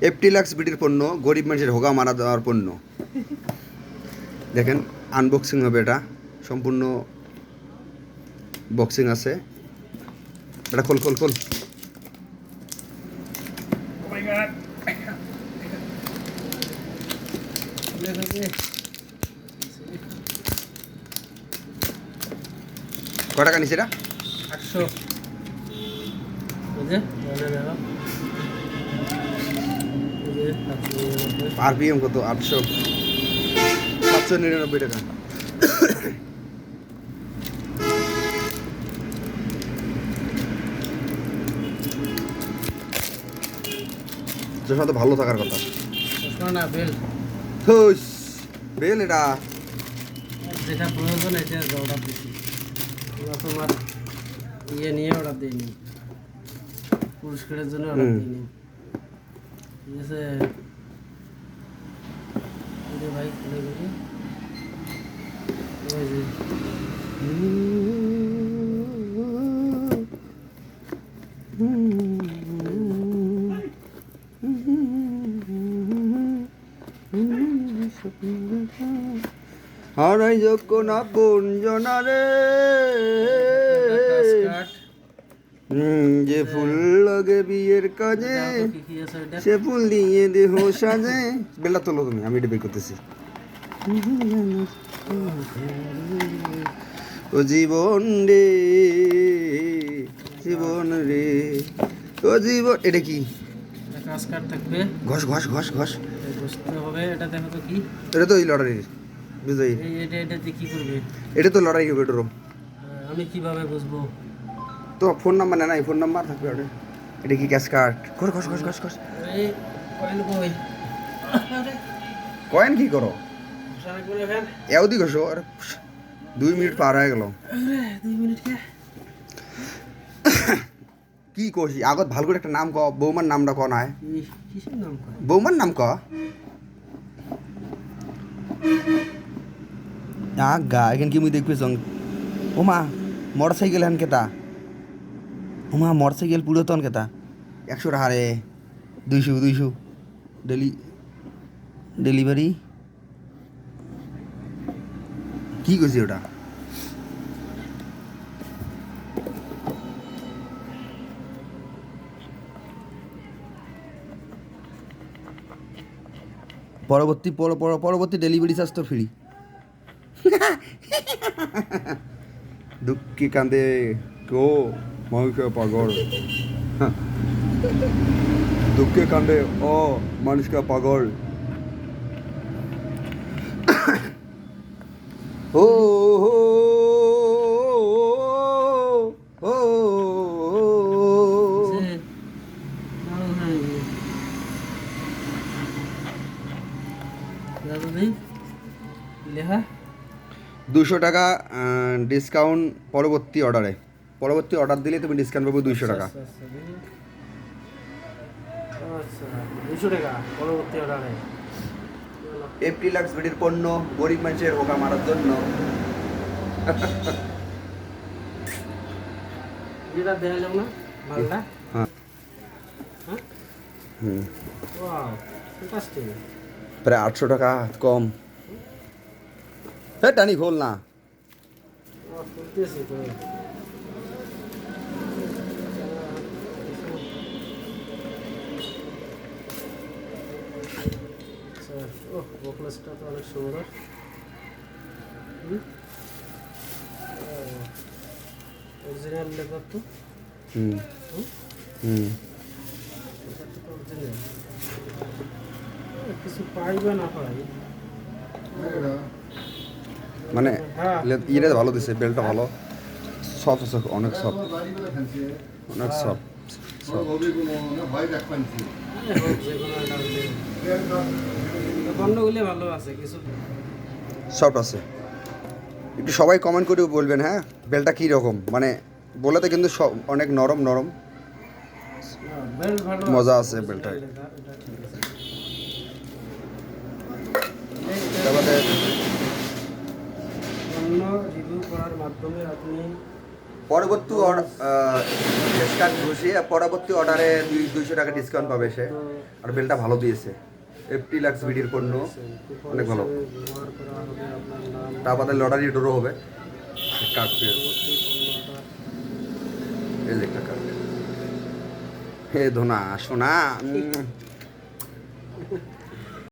এফটিলাক্স বিটির পণ্য, গরিব মানুষের হোগা মারা দেওয়ার পণ্য। দেখেন আনবক্সিং হবে এটা। সম্পূর্ণ বক্সিং আছে। এটা খোল খোল খোল। কটাকা নিছে এটা? আটশো আরপিএম কত? আটশো সাতশো নিরানব্বই টাকা। চশমা তো ভালো থাকার কথা। চশমা না বেল। হুস, বেল এটা। যেটা প্রয়োজন এটা অর্ডার দিচ্ছি আমরা তোমার ইয়ে নিয়ে অর্ডার দিইনি পুরস্কারের জন্য অর্ডার দিইনি ঠিক আছে এই যে ভাই খুলে দেখি ওই যে হারাই আপন জনারে কাস্কাট হুম, যে ফুল লাগে বিয়ের কাজে সে ফুল দিয়ে দেহ সাজে। বেলা তোলো তুমি আমি এটা বের করতেছি। ও জীবন রে জীবন রে। ও জীবন এটা কি? ঘস ঘস ঘস ঘষ। এটা হবে এটা দেখো তো কি। এটা তো এই এটা এটাতে কি করবে? এটা তো আহ, আমি কীভাবে বুঝব? তো ফোন নাম্বার না নাই? ফোন নাম্বার থাকবে ওটা। এটা কি ক্যাশ কার্ড ঘষ ঘষ ঘষ ঘষ এই কয়েন কই? কয়েন কি করো? করে এও দি ঘষো আরে দুই মিনিট পার হয়ে গেল। দুই মিনিট কি? কষি আগত ভালো করে একটা নাম ক বৌমার নামটা ক নাই বৌমার নাম ক আগা এখান কি মুই দেখবি সঙ্গ ওমা মোটর সাইকেল কেতা? ওমা মোটর সাইকেল পুরাতন কেতা? একশো টাকা রে দুইশো দুইশো। ডেলি ডেলিভারি কি কইছি ওটা? পরবর্তী পর- পর- পরবর্তী ডেলিভারি চার্জ তো ফ্রি দুঃখী কান্দে কো মানুষ পাগল। দুঃখে কান্দে ও মানুষকে পাগল। ও, সে আরও নাই দাদু নেই লেখা দুশো টাকা ডিসকাউন্ট পরবর্তী অর্ডারে পরবর্তী অর্ডার দিলে তুমি ডিসকাউন্ট পাবে দুইশো টাকা। আচ্ছা, আচ্ছা। আচ্ছা দুশো টাকা পরবর্তী অর্ডারে এফটি লাক্স বিডির পণ্য গরিব মানুষের হোকা মারার জন্য। যেটা দেওয়া যাবে না মালটা? হ্যাঁ। হ্যাঁ? হুম। ওয়াও ফ্যান্টাস্টিক প্রায় আটশো টাকা কম। হ্যাঁ টানি খোল না। খুলতেছি তো ওহ, তো অনেক সুন্দর অরিজিনাল লেবার তো হুম হুম? অরিজিনাল কিছু পাই বা না পাই মানে ইয়েটা ভালো দিছে বেলটা ভালো। সফট আছে অনেক সফট। অনেক সফট সফট। আছে একটু সবাই কমেন্ট করে বলবেন হ্যাঁ? বেলটা কী রকম মানে বলেতে কিন্তু সব অনেক নরম নরম। মজা আছে বেল্টটায়। এটা- এটা ঠিক আছে। তারপরে পণ্য রিভিউ করার মাধ্যমে আপনি পরবর্তী কার্ড ঘুষিয়ে পরবর্তী অর্ডারে দুই দুইশো টাকা ডিসকাউন্ট পাবে সে। আর বেলটা ভালো দিয়েছে। এফটি লাক্স বিডির পণ্য। অনেক ভালো। তারপরে লটারি ডোরও হবে কার্ড পেয়ে। এই একটা কার্ড হে ধোনা সোনা।